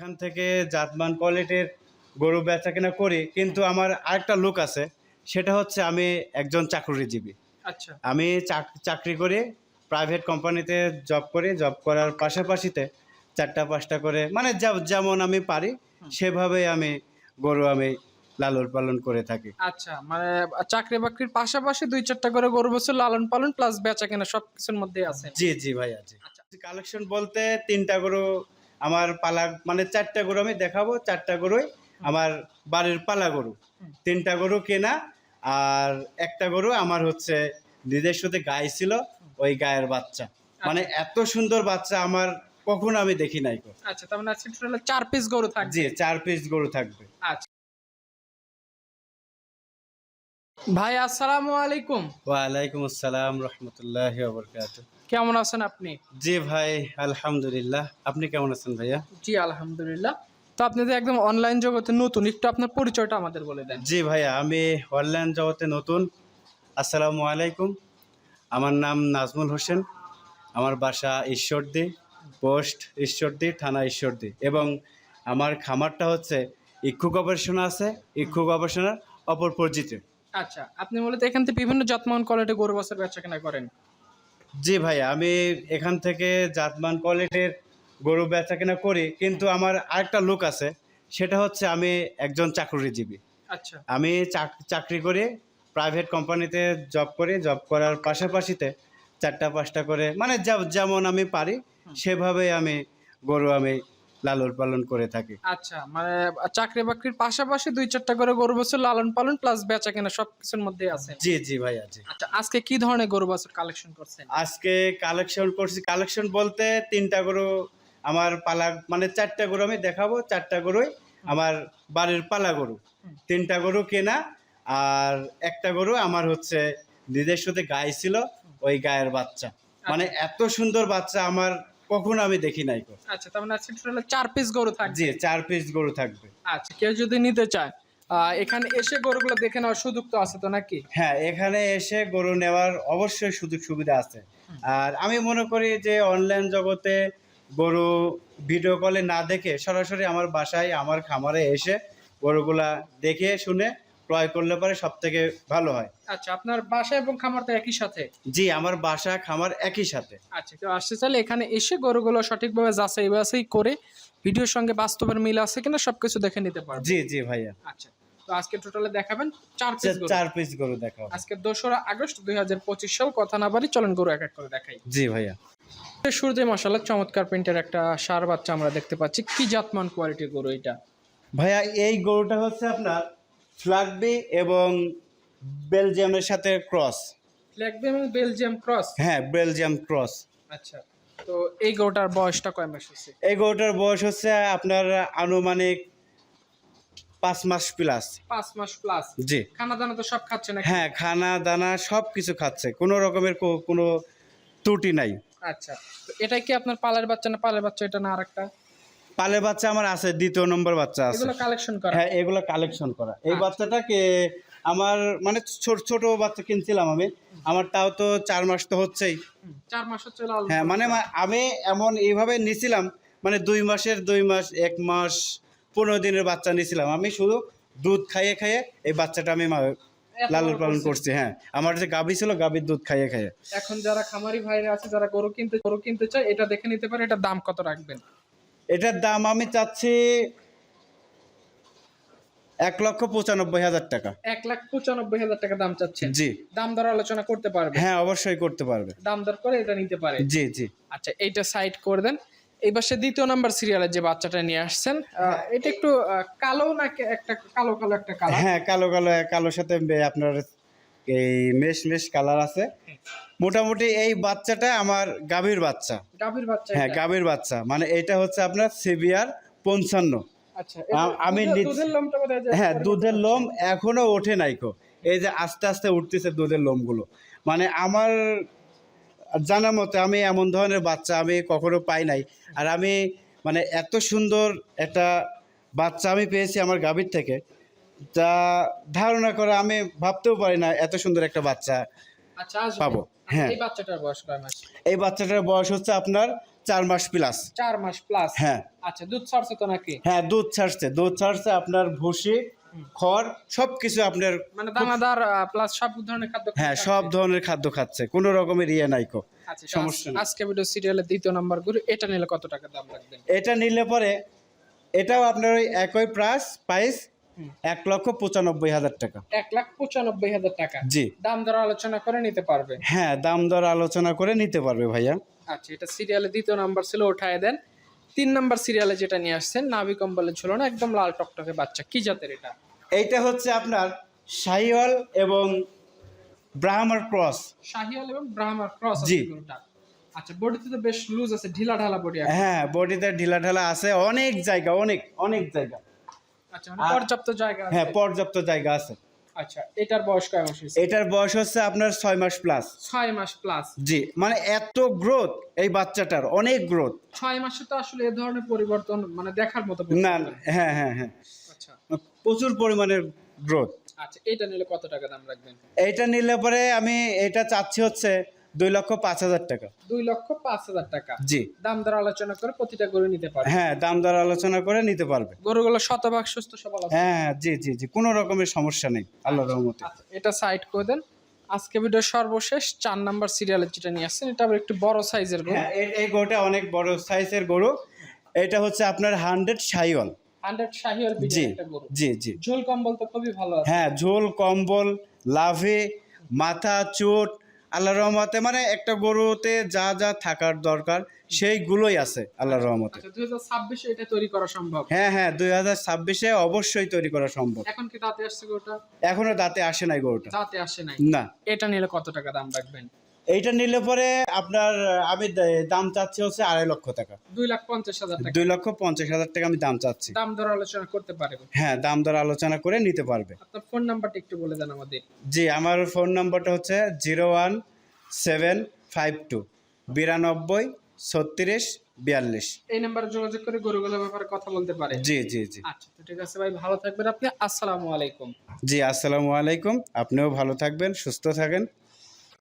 এখান থেকে জাতমান কোয়ালিটির গরু বেচা কেনা করি কিন্তু আমার আরেকটা লোক আছে সেটা হচ্ছে আমি একজন চাকরিজীবী। আচ্ছা। আমি চাক- চাকরি করি প্রাইভেট কোম্পানিতে জব করি জব করার পাশাপাশিতে চারটা পাঁচটা করে মানে যেমন আমি পারি সেভাবে আমি গরু আমি লালন পালন করে থাকি। আচ্ছা মানে চাকরি বাকরির পাশাপাশি দুই চারটা করে গরু বছর লালন পালন প্লাস বেচা কেনা সব কিছুর মধ্যে আছে। জি জি ভাই আছে। কালেকশন বলতে তিনটা গরু আমার পালা মানে চারটা গরু আমি দেখাবো চারটা গরুই আমার বাড়ির পালা গরু। তিনটা গরু কেনা আর একটা গরু আমার হচ্ছে নিজস্বতে গাই ছিল ওই গায়ের বাচ্চা। মানে এত সুন্দর বাচ্চা আমার কখনো আমি দেখি নাই। আচ্ছা তার মানে আজকে টোটাল চার পিস গরু থাকবে। জি চার পিস গরু থাকবে। আচ্ছা। ভাই আসসালামু আলাইকুম। ওয়ালাইকুম আসসালাম রহমতুল্লাহ বরকাত কেমন আছেন আপনি? জি ভাই আলহামদুলিল্লাহ। আপনি কেমন আছেন ভাইয়া? জি আলহামদুলিল্লাহ। তো আপনি তো একদম অনলাইন জগতে নতুন একটু আপনার পরিচয়টা আমাদের বলে দেন। জি ভাইয়া আমি অনলাইন জগতে নতুন। আসসালামু আলাইকুম। আমার নাম নাজমুল হোসেন। আমার বাসা ঈশ্বরদী পোস্ট ঈশ্বরদী থানা ঈশ্বরদী। এবং আমার খামারটা হচ্ছে ইক্ষু গবেষণা আছে ইক্ষু গবেষণার অপর পরিচিত আচ্ছা আপনি মূলত এখান থেকে বিভিন্ন যত্ন কোয়ালিটি গরু বছর বেচা কেনা করেন। জি ভাইয়া আমি এখান থেকে জাতমান কোয়ালিটির গরু বেচা কেনা করি কিন্তু আমার আরেকটা লোক আছে সেটা হচ্ছে আমি একজন চাকরিজীবী। আচ্ছা। আমি চাকরি করে প্রাইভেট কোম্পানিতে জব করি জব করার পাশাপাশিতে চারটা পাঁচটা করে মানে যেমন আমি পারি সেভাবে আমি গরু আমি লালন পালন করে থাকি। আচ্ছা মানে চাকরি বাকরির পাশাপাশি দুই চারটা করে গরু বছর লালন পালন প্লাস বেচা কেনা সব কিছুর মধ্যে আছে। জি জি ভাইয়া জি। আচ্ছা আজকে কি ধরনের গরু বছর কালেকশন করছেন? আজকে কালেকশন করছি। কালেকশন বলতে তিনটা গরু আমার পালা মানে চারটা গরু আমি দেখাবো। চারটা গরুই আমার বাড়ির পালা গরু। তিনটা গরু কেনা আর একটা গরু আমার হচ্ছে নিজের সাথে গাই ছিল ওই গায়ের বাচ্চা। মানে এত সুন্দর বাচ্চা আমার কখনো আমি দেখি নাই কো। আচ্ছা তার মানে আজকে টোটাল চার পিস গরু থাকবে। জি চার পিস গরু থাকবে। আচ্ছা কেউ যদি নিতে চায় এখানে এসে গরুগুলো দেখে নেওয়ার সুযোগ তো আছে তো নাকি? হ্যাঁ এখানে এসে গরু নেওয়ার অবশ্যই সুযোগ সুবিধা আছে। আর আমি মনে করি যে অনলাইন জগতে গরু ভিডিও কলে না দেখে সরাসরি আমার বাসায় আমার খামারে এসে গরুগুলা দেখে শুনে ক্রয় করলে পরে সব থেকে ভালো হয়। আচ্ছা আপনার বাসা এবং খামার তো একই সাথে? জি আমার বাসা খামার একই সাথে। আচ্ছা কেউ আসতে চাইলে এখানে এসে গরুগুলো সঠিকভাবে যাচাই বাছাই করে ভিডিওর সঙ্গে বাস্তবের মিল আছে কিনা সবকিছু দেখে নিতে পারবে জি জি ভাইয়া। আচ্ছা তো আজকে টোটালে দেখাবেন চার পিস চার পিস গরু দেখাও আজকে দোসরা আগস্ট দুই হাজার পঁচিশ সাল কথা না বাড়ি চলেন গরু এক এক করে দেখাই। জি ভাইয়া। শুরুতে মশালা চমৎকার প্রিন্টের একটা সার বাচ্চা আমরা দেখতে পাচ্ছি। কি জাতমান কোয়ালিটির গরু এটা? ভাইয়া এই গরুটা হচ্ছে আপনার ফ্লাগবি এবং বেলজিয়ামের সাথে ক্রস। ফ্ল্যাগবি এবং বেলজিয়াম ক্রস? হ্যাঁ বেলজিয়াম ক্রস। আচ্ছা তো এই গরুটার বয়সটা কয় মাস হচ্ছে? এই গরুটার বয়স হচ্ছে আপনার আনুমানিক পাঁচ মাস প্লাস পাঁচ মাস প্লাস জি। খানা দানা তো সব খাচ্ছে না হ্যাঁ খানা দানা সব কিছু খাচ্ছে কোনো রকমের কোনো ত্রুটি নাই। আচ্ছা তো এটা কি আপনার পালের বাচ্চা না পালের বাচ্চা এটা না আরেকটা? পালের বাচ্চা আমার আছে দ্বিতীয় নম্বর বাচ্চা আছে। এগুলো কালেকশন করা? হ্যাঁ এগুলো কালেকশন করা। এই আচ্ছা। বাচ্চাটাকে আমার মানে ছোট ছোট বাচ্চা কিনছিলাম আমি। আমার তাও তো চার মাস তো হচ্ছেই। চার মাস হচ্ছে হ্যাঁ মানে আমি এমন এইভাবে নিছিলাম মানে দুই মাসের দুই মাস এক মাস পনেরো দিনের বাচ্চা নিছিলাম। আমি শুধু দুধ খাইয়ে খাইয়ে এই বাচ্চাটা আমি লালন পালন করছি হ্যাঁ। আমার যে গাভী ছিল গাভীর দুধ খাইয়ে খাইয়ে। এখন যারা খামারি ভাইরা আছে যারা গরু কিনতে গরু কিনতে চায় এটা দেখে নিতে পারে এটা দাম কত রাখবেন? এটার দাম আমি চাচ্ছি এক লক্ষ পঁচানব্বই হাজার টাকা। এক লাখ পঁচানব্বই হাজার টাকা দাম চাচ্ছেন? জি। দাম দর আলোচনা করতে পারবে? হ্যাঁ অবশ্যই করতে পারবে। দাম দর করে এটা নিতে পারে? জি জি। আচ্ছা এইটা সাইড করে দেন। এই পাশে দ্বিতীয় নাম্বার সিরিয়ালের যে বাচ্চাটা নিয়ে আসছেন এটা একটু কালো নাকি একটা কালো কালো একটা কালার হ্যাঁ কালো কালো কালোর সাথে আপনার এই মেশ মেশ কালার আছে। মোটামুটি এই বাচ্চাটা আমার গাভীর বাচ্চা। গাভীর বাচ্চা হ্যাঁ গাভীর বাচ্চা। মানে এটা হচ্ছে আপনার সিবিআর পঞ্চান্ন। আচ্ছা আমি হ্যাঁ দুধের লোম এখনও ওঠে নাইকো এই যে আস্তে আস্তে উঠতেছে দুধের লোমগুলো। মানে আমার জানা মতে আমি এমন ধরনের বাচ্চা আমি কখনো পাই নাই। আর আমি মানে এত সুন্দর একটা বাচ্চা আমি পেয়েছি আমার গাভীর থেকে। তা ধারণা করে আমি ভাবতেও পারি না এত সুন্দর একটা বাচ্চা। পাবো, আচ্ছা, হ্যাঁ। এই বাচ্চাটার বয়স কয় মাস? এই বাচ্চাটার বয়স হচ্ছে আপনার চার মাস প্লাস চার মাস প্লাস হ্যাঁ। আচ্ছা দুধ ছাড়ছে তো নাকি? হ্যাঁ দুধ ছাড়ছে। দুধ ছাড়ছে আপনার ভুসি খড় সব কিছু আপনার মানে দানাদার প্লাস সব ধরনের খাদ্য হ্যাঁ সব ধরনের খাদ্য খাচ্ছে। কোনো রকমের ইয়ে নাইকো আচ্ছা সমস্যা আজকে ভিডিও সিরিয়ালের দ্বিতীয় নাম্বার গরু এটা নিলে কত টাকা দাম রাখবেন? এটা নিলে পরে এটাও আপনার ওই একই প্রাইস প্রাইস। এক লক্ষ পঁচানব্বই হাজার টাকা। এক লাখ পঁচানব্বই হাজার টাকা। জি। দাম দর আলোচনা করে নিতে পারবে। হ্যাঁ দাম দর আলোচনা করে নিতে পারবে ভাইয়া। আচ্ছা এটা সিরিয়ালের দ্বিতীয় নাম্বার ছিল ওঠায় দেন। তিন নাম্বার সিরিয়ালে যেটা নিয়ে আসছেন নাভি কম্বলের ছিল না একদম লাল টকটকে বাচ্চা। কি জাতের এটা? এইটা হচ্ছে আপনার শাহিওয়াল এবং ব্রাহ্মার ক্রস। শাহিয়াল এবং ব্রাহ্মার ক্রস জি। আচ্ছা বডিতে তো বেশ লুজ আছে ঢিলা ঢালা বডি হ্যাঁ বডিতে ঢিলা ঢালা আছে অনেক জায়গা অনেক অনেক জায়গা। আচ্ছা মানে পর্যাপ্ত জায়গা আছে। হ্যাঁ পর্যাপ্ত জায়গা আছে। আচ্ছা এটার বয়স কয় মাস হয়েছে? এটার বয়স হচ্ছে আপনার ছয় মাস প্লাস ছয় মাস প্লাস জি মানে এত গ্রোথ এই বাচ্চাটার অনেক গ্রোথ ছয় মাসে তো আসলে এ ধরনের পরিবর্তন মানে দেখার মতো না পরিবর্তন। না, হ্যাঁ হ্যাঁ হ্যাঁ। আচ্ছা। প্রচুর পরিমাণের গ্রোথ আচ্ছা এটা নিলে কত টাকা দাম রাখবেন? এইটা নিলে পরে আমি এটা চাচ্ছি হচ্ছে দুই লক্ষ পাঁচ হাজার টাকা। দুই লক্ষ পাঁচ হাজার টাকা। জি। দাম দর আলোচনা করে প্রতিটা গরু নিতে পারবে। হ্যাঁ দাম দর আলোচনা করে নিতে পারবে। গরুগুলো শতভাগ সুস্থ সবল হ্যাঁ জি জি জি কোনো রকমের সমস্যা নেই আল্লাহ রহমতে। আচ্ছা এটা সাইড করে দেন। আজকে ভিডিও সর্বশেষ চার নাম্বার সিরিয়ালের যেটা নিয়ে আসছেন এটা আবার একটু বড় সাইজের গরু। হ্যাঁ এই- গরুটা অনেক বড় সাইজের গরু। এটা হচ্ছে আপনার হান্ড্রেড সাইওয়াল। হান্ড্রেড শাহিওয়াল জি জি জি। ঝোল কম্বল তো খুবই ভালো হ্যাঁ ঝোল কম্বল লাভে মাথা চোট আল্লাহ রহমতে মানে একটা গরুতে যা যা থাকার দরকার সেইগুলোই আছে আল্লাহ রহমতে। আচ্ছা দুই হাজার ছাব্বিশে এটা তৈরি করা সম্ভব? হ্যাঁ হ্যাঁ দুই হাজার ছাব্বিশে অবশ্যই তৈরি করা সম্ভব। এখন কি দাঁতে আসছে গরুটা? এখনও দাঁতে আসে নাই গরুটা। দাঁতে আসে নাই? না। এটা নিলে কত টাকা দাম রাখবেন? এইটা নিলে পরে আপনার আমি দাম চাচ্ছি হচ্ছে আড়াই লক্ষ টাকা। দুই লাখ পঞ্চাশ হাজার টাকা। দুই লক্ষ পঞ্চাশ হাজার টাকা আমি দাম চাচ্ছি। দাম দর আলোচনা করতে পারবে। হ্যাঁ দাম দর আলোচনা করে নিতে পারবে। আপনার ফোন নাম্বারটা একটু বলে দেন আমাদের। জি আমার ফোন নম্বরটা হচ্ছে zero one seven five two বিরানব্বই ছত্রিশ বিয়াল্লিশ। এই নাম্বারে যোগাযোগ করে গরুগুলোর ব্যাপারে কথা বলতে পারে। জি জি জি। আচ্ছা তো ঠিক আছে ভাই ভালো থাকবেন আপনি। আসসালামু আলাইকুম। জি আসসালামু আলাইকুম। আপনিও ভালো থাকবেন সুস্থ থাকেন।